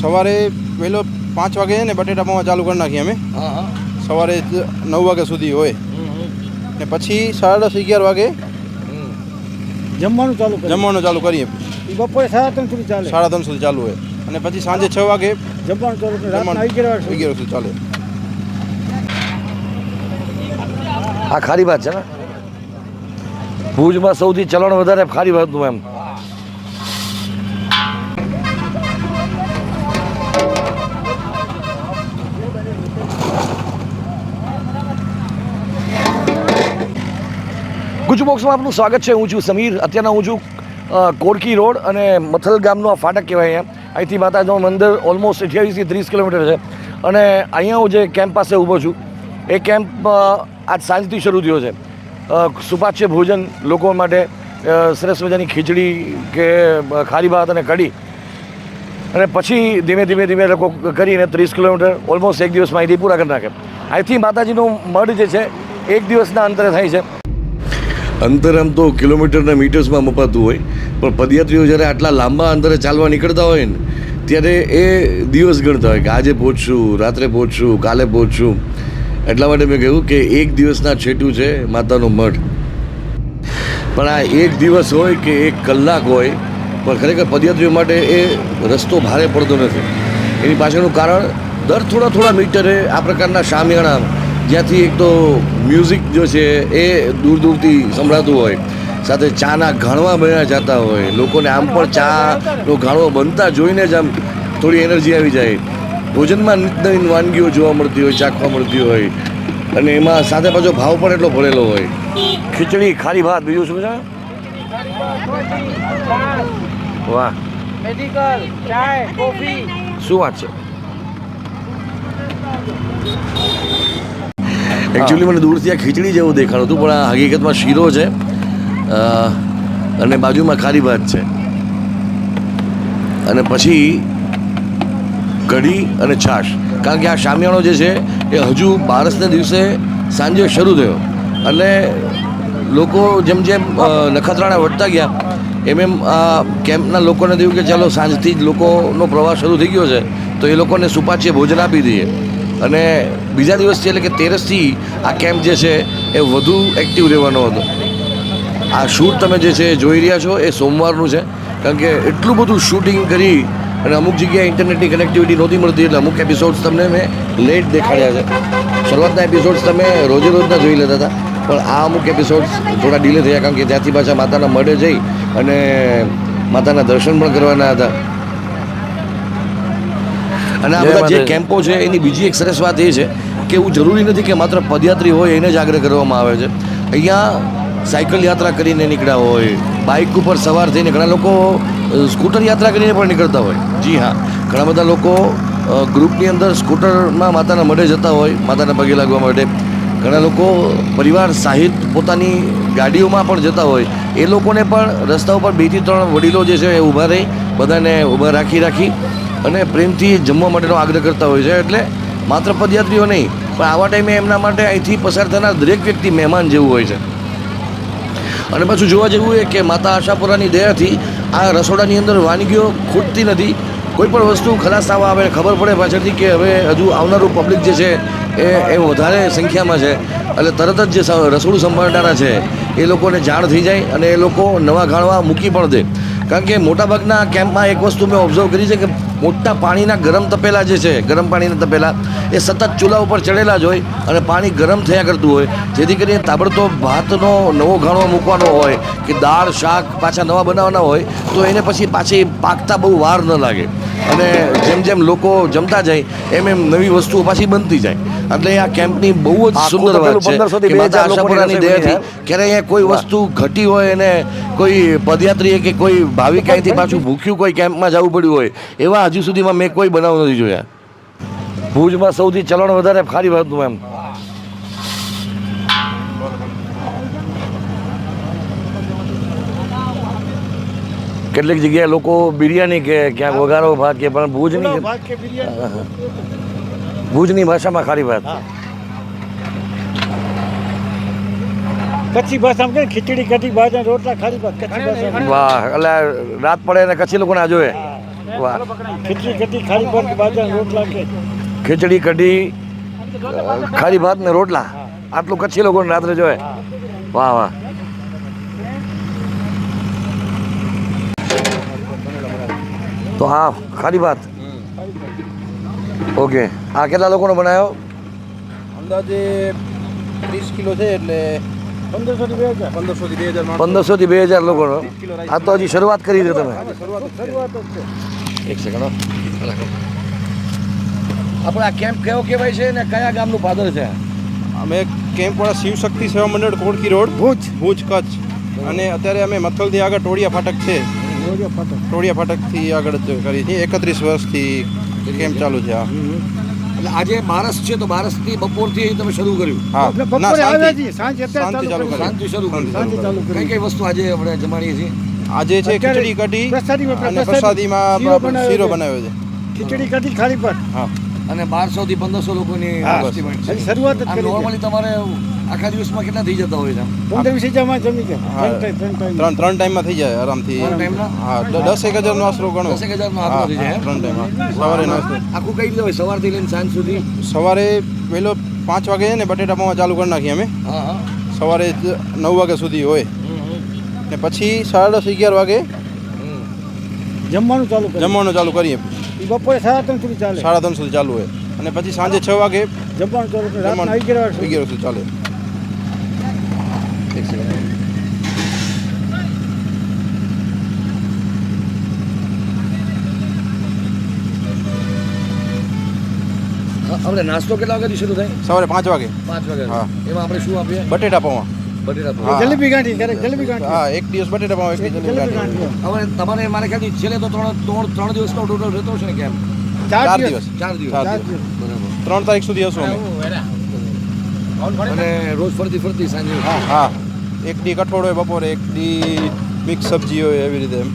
સવારે વહેલો પાંચ વાગે ને બટેટા પૌવા ચાલુ કરી નાખીએ અમે. હા હા. સવારે નવ વાગ્યા સુધી હોય. ને પછી સાડા દસ અગિયાર વાગે જમવાનું ચાલુ જમવાનું ચાલુ કરીએ. બપોરે સાડા ત્રણ સુધી ચાલે. સાડા ત્રણ સુધી ચાલુ હોય. અને પછી સાંજે છ વાગે જમવાનું ચાલુ જમવાનું અગિયાર વાગે અગિયાર સુધી ચાલે. આ ખારી ભાત છે ને? ભુજમાં સૌથી ચલણ વધારે ખારી ભાતનું એમ. ગુજ બોક્સમાં આપનું સ્વાગત છે. હું છું સમીર. અત્યારના હું છું કોડકી રોડ અને મથલ ગામનો આ ફાટક કહેવાય અહીંયા. અહીંથી માતાજીનું મંદિર ઓલમોસ્ટ અઠ્યાવીસથી ત્રીસ કિલોમીટર છે. અને અહીંયા હું જે કેમ્પ પાસે ઊભો છું એ કેમ્પ આજ સાંજથી શરૂ થયો છે. સુપાચ્ય ભોજન લોકો માટે સરસ મજાની ખીચડી કે ખારી ભાત અને કઢી. અને પછી ધીમે ધીમે ધીમે લોકો કરીને ત્રીસ કિલોમીટર ઓલમોસ્ટ એક દિવસમાં અહીંથી પૂરા કરી નાખે. અહીંથી માતાજીનું મઢ જે છે, એક દિવસના અંતરે થાય છે. અંતર આમ તો કિલોમીટરના મીટર્સમાં મપાતું હોય, પણ પદયાત્રીઓ જ્યારે આટલા લાંબા અંતરે ચાલવા નીકળતા હોય ને, ત્યારે એ દિવસ ગણતા હોય કે આજે પહોંચશું, રાત્રે પહોંચશું, કાલે પહોંચશું. એટલા માટે મેં કહ્યું કે એક દિવસના છેટું છે માતાનો મઠ પણ આ એક દિવસ હોય કે એક કલાક હોય પણ ખરેખર પદયાત્રીઓ માટે એ રસ્તો ભારે પડતો નથી. એની પાછળનું કારણ દર થોડા થોડા મીટરે આ પ્રકારના શામિયાણા જ્યાંથી એક તો મ્યુઝિક જો છે એ દૂર દૂરથી સંભળાતું હોય સાથે ચાના ઘાણવા બન્યા જતા હોય લોકોને આમ પણ ચાનો ઘાણવો બનતા જોઈને જ આમ થોડી એનર્જી આવી જાય. ભોજનમાં નિત નવીન વાનગીઓ જોવા મળતી હોય ચાખવા મળતી હોય અને એમાં સાથે પાછો ભાવ પણ એટલો ભરેલો હોય. ખીચડી ખારી ભાત બીજું શું છે? વાહ. મેડિકલ ચાય કોફી. શું વાત છે? એકચ્યુઅલી મને દૂરથી આ ખીચડી જેવું દેખાણું હતું પણ આ હકીકતમાં શીરો છે અને બાજુમાં ખારી ભાત છે. અને પછી કઢી અને છાશ. કારણ કે આ શામિયાણો જે છે, એ હજુ બારસને દિવસે સાંજે શરૂ થયો. અને લોકો જેમ જેમ નખત્રાણા વળતા ગયા, એમ એમ આ કેમ્પના લોકોને થયું કે ચાલો સાંજથી જ લોકોનો પ્રવાસ શરૂ થઈ ગયો છે, તો એ લોકોને સુપાચ્ય ભોજન આપી દઈએ. અને બીજા દિવસથી એટલે કે તેરસથી આ કેમ્પ જે છે, એ વધુ એક્ટિવ રહેવાનો હતો. આ શૂટ તમે જે છે જોઈ રહ્યા છો, એ સોમવારનું છે. કારણ કે એટલું બધું શૂટિંગ કરી અને અમુક જગ્યાએ ઇન્ટરનેટની કનેક્ટિવિટી નહોતી મળતી એટલે અમુક એપિસોડ્સ તમને મેં લેટ દેખાડ્યા છે. શરૂઆતના એપિસોડ્સ તમે રોજે રોજના જોઈ લેતા હતા. પણ આ અમુક એપિસોડ્સ થોડા ડીલે થયા કારણ કે ત્યાંથી પાછા માતાના મઢે જઈ અને માતાના દર્શન પણ કરવાના હતા. અને આ બધા જે કેમ્પો છે એની બીજી એક સરસ વાત એ છે કે એવું જરૂરી નથી કે માત્ર પદયાત્રી હોય એને જ આગ્રહ કરવામાં આવે છે. અહીંયા સાયકલ યાત્રા કરીને નીકળ્યા હોય બાઇક ઉપર સવાર થઈને ઘણા લોકો સ્કૂટર યાત્રા કરીને પણ નીકળતા હોય. જી હા. ઘણા બધા લોકો ગ્રુપની અંદર સ્કૂટરમાં માતાના મઢે જતા હોય, માતાના પગે લાગવા માટે. ઘણા લોકો પરિવાર સાહિત પોતાની ગાડીઓમાં પણ જતા હોય. એ લોકોને પણ રસ્તા ઉપર બેથી ત્રણ વડીલો જે છે એ ઊભા રહી, બધાને ઊભા રાખી રાખી અને પ્રેમથી જમવા માટેનો આગ્રહ કરતા હોય છે. એટલે માત્ર પદયાત્રીઓ નહીં, પણ આવા ટાઈમે એમના માટે અહીંથી પસાર થનાર દરેક વ્યક્તિ મહેમાન જેવું હોય છે. અને પાછું જોવા જેવું એ કે માતા આશાપુરાની દયાથી આ રસોડાની અંદર વાનગીઓ ખૂટતી નથી. કોઈ પણ વસ્તુ ખલાસ થવા આવે ખબર પડે પાછળથી કે હવે હજુ આવનારું પબ્લિક જે છે એ એ વધારે સંખ્યામાં છે. એટલે તરત જ જે રસોડું સંભાળનારા છે એ લોકોને જાણ થઈ જાય અને એ લોકો નવા ગાળવા મૂકી પણ દે. કારણ કે મોટાભાગના કેમ્પમાં એક વસ્તુ મેં ઓબ્ઝર્વ કરી છે કે મોટા પાણીના ગરમ તપેલા જે છે, ગરમ પાણીના તપેલા, એ સતત ચૂલા ઉપર ચડેલા જ હોય અને પાણી ગરમ થયા કરતું હોય. જેથી કરીને તાબડતોબ ભાતનો નવો ઘાણો મૂકવાનો હોય કે દાળ, શાક પાછા નવા બનાવવાના હોય, તો એને પછી પાછી પાકતા બહુ વાર ન લાગે. અને જેમ જેમ લોકો જમતા જાય એમ એમ નવી વસ્તુઓ પાછી બનતી જાય. એટલે આ કેમ્પની બહુ જ સુંદર વાત છે કે માતા આશાપુરાની દયાથી ક્યારે અહીંયા કોઈ વસ્તુ ઘટી હોય અને કોઈ પદયાત્રીએ કે કોઈ ભાવિક અહીંથી પાછું ભૂખ્યું કોઈ કેમ્પમાં જવું પડ્યું હોય એવા હજુ સુધીમાં મેં કોઈ બનાવ નથી જોયા. ભુજમાં સૌથી ચલણ વધારે ખારી વાત એમ. કેટલીક જગ્યાએ લોકો બિરયાની કે ક્યાંક વઘારો ભાત કે પણ ભુજની ભુજની ભાષામાં ખાલી ભાત. કચ્છી ભાષામાં કે ખીચડી કઢી ભાત રોટલા ખારી ભાત? કચ્છી ભાષા વાહ એટલે રાત પડે ને કચ્છી લોકોને આ જોવે. વાહ. ખીચડી કઢી ખારી ભાત ભાત રોટલા કે? ખીચડી કઢી ખારી ભાત ને રોટલા. આટલું કચ્છી લોકોને રાત્રે જોવે. વાહ વાહ. તો હા ખાલી વાત ઓકે. આ કેટલા લોકોનો બનાવ્યો અંદાજે ત્રીસ કિલો છે એટલે પંદરસો થી બે હજાર. પંદરસો બે હજાર માણસો. બે હજાર લોકોનો. આ તો હજી શરૂઆત કરી છે તમે. શરૂઆત જ છે. છે. એક સેકન્ડ આપણે આ કેમ્પ કેવો કહેવાય છે ને કયા ગામનું પાદર છે? અમે કેમ્પવાળા શિવ શક્તિ સેવા મંડળ કોડકી રોડ ભુજ. ભુજ કચ્છ. અને અત્યારે અમે મથલથી આગળ ટોળિયા ફાટક છે. ટોળિયા ફાટકથી આગળ કરીએ કરી છીએ એકત્રીસ વર્ષથી કેમ્પ ચાલુ છે આ. એટલે આજે બારસ છે તો માણસથી બપોરથી તમે શરૂ કર્યું? હા. શાંતિ. સાંજે. અત્યારે શાંતિ શરૂ ચાલુ કઈ કઈ વસ્તુ આજે આપણે જમાડીએ છીએ? આજે છે ખીચડી કઢી અને પ્રસાદી પ્રસાદીમાં શીરો બનાવ્યો છે. ખીચડી કઢી ખાલી પર. હા. અને બારસો થી પંદરસો લોકોની શરૂઆત નોર્મલી તમારે આખા દિવસમાં કેટલા થઈ જતા હોય છે? પંદર વીસ હજારમાં જમી જાય ત્રણ ત્રણ ટાઈમ. ત્રણ ત્રણ ટાઈમમાં થઈ જાય આરામથી. ત્રણ હા દસ એક હજારનો આશરો ગણો. એક હજારનો આંકડો થઈ જાય, ત્રણ ટાઈમ હા. સવારે નાસ્તો. આખું કઈ રીતે હોય? સવારથી લઈને સાંજ સુધી? સવારે વહેલો પાંચ વાગે છે ને બટેટા પૌવા ચાલુ કરી નાખીએ અમે. સવારે નવ વાગ્યા સુધી હોય. ને પછી સાડા દસ અગિયાર વાગે જમવાનું ચાલુ જમવાનું ચાલુ કરીએ. બપોરે સાડા ત્રણ સુધી ચાલે. સાડા ત્રણ સુધી ચાલુ હોય. અને પછી સાંજે છ વાગે જમવાનું ચાલુ જમવાનું અગિયાર વાગે સુધી. અગિયાર સુધી ચાલે. હા, આપણે નાસ્તો કેટલા વાગ્યાથી શરૂ થાય? સવારે પાંચ વાગે. પાંચ વાગે હા. એમાં આપણે શું આપીએ? બટેટા પૌવા. જલેબી ગાંઠી ક્યારેક જલેબી ગાંઠી. હા એક દિવસ બટેટા પૌવા એક જલેબી જલેબી ગાંઠી. ગાંઠી. હવે તમારે મારે ખ્યાલથી છેલ્લે તો ત્રણ ત્રણ ત્રણ દિવસનો ટોટલ રહેતો છે ને કેમ? ચાર દિવસ. ચાર દિવસ. ત્રણ તારીખ સુધી હશું અમે. અને રોજ ફરતી ફરતી સાંજે. હા હા. એક દી કઠોળ હોય બપોરે એક દી મિક્સ સબ્જી હોય એવી રીતે એમ.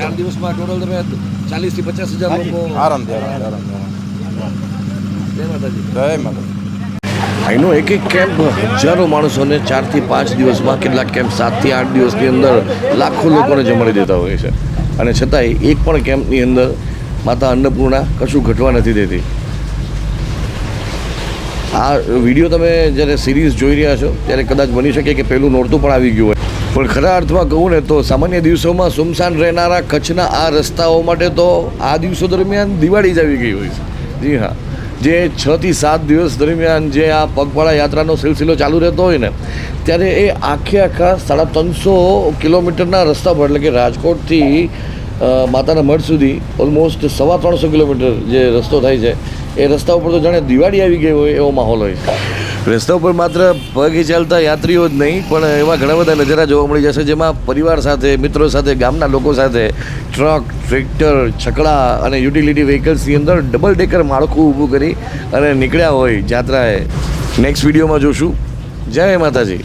ચાર. દિવસમાં ટોટલ તમે ચાલીસથી પચાસ હજાર હાજી. લોકો આરામથી આરામ આરામથી. જય માતાજી. જય માતા અહીંનો એક એક કેમ્પ હજારો માણસોને ચારથી પાંચ દિવસમાં કેટલાક કેમ્પ સાતથી આઠ દિવસની અંદર લાખો લોકોને જમાડી દેતા હોય છે. અને છતાંય એક પણ કેમ્પની અંદર માતા અન્નપૂર્ણા કશું ઘટવા નથી દેતી. આ વીડિયો તમે જ્યારે સિરીઝ જોઈ રહ્યા છો, ત્યારે કદાચ બની શકે કે પહેલું નોરતું પણ આવી ગયું હોય. પણ ખરા અર્થમાં કહું ને તો સામાન્ય દિવસોમાં સુમસાન રહેનારા કચ્છના આ રસ્તાઓ માટે તો આ દિવસો દરમિયાન દિવાળી જ આવી ગઈ હોય છે. જી હા. જે છ થી સાત દિવસ દરમિયાન જે આ પગપાળા યાત્રાનો સિલસિલો ચાલુ રહેતો હોય ને, ત્યારે એ આખે આખા સાડા ત્રણસો કિલોમીટરના રસ્તા પર, એટલે કે રાજકોટથી માતાના મઢ સુધી ઓલમોસ્ટ સવા ત્રણસો કિલોમીટર જે રસ્તો થાય છે, એ રસ્તા ઉપર તો જાણે દિવાળી આવી ગઈ હોય એવો માહોલ હોય રસ્તા ઉપર માત્ર પગે ચાલતા યાત્રીઓ જ નહીં, પણ એવા ઘણા બધા નજારા જોવા મળી જશે, જેમાં પરિવાર સાથે, મિત્રો સાથે, ગામના લોકો સાથે ટ્રક, ટ્રેક્ટર, છકડા અને યુટિલિટી વ્હીકલ્સની અંદર ડબલ ડેકર માળખું ઊભું કરી અને નીકળ્યા હોય જાત્રાએ નેક્સ્ટ વિડીયોમાં જોશું. જય માતાજી.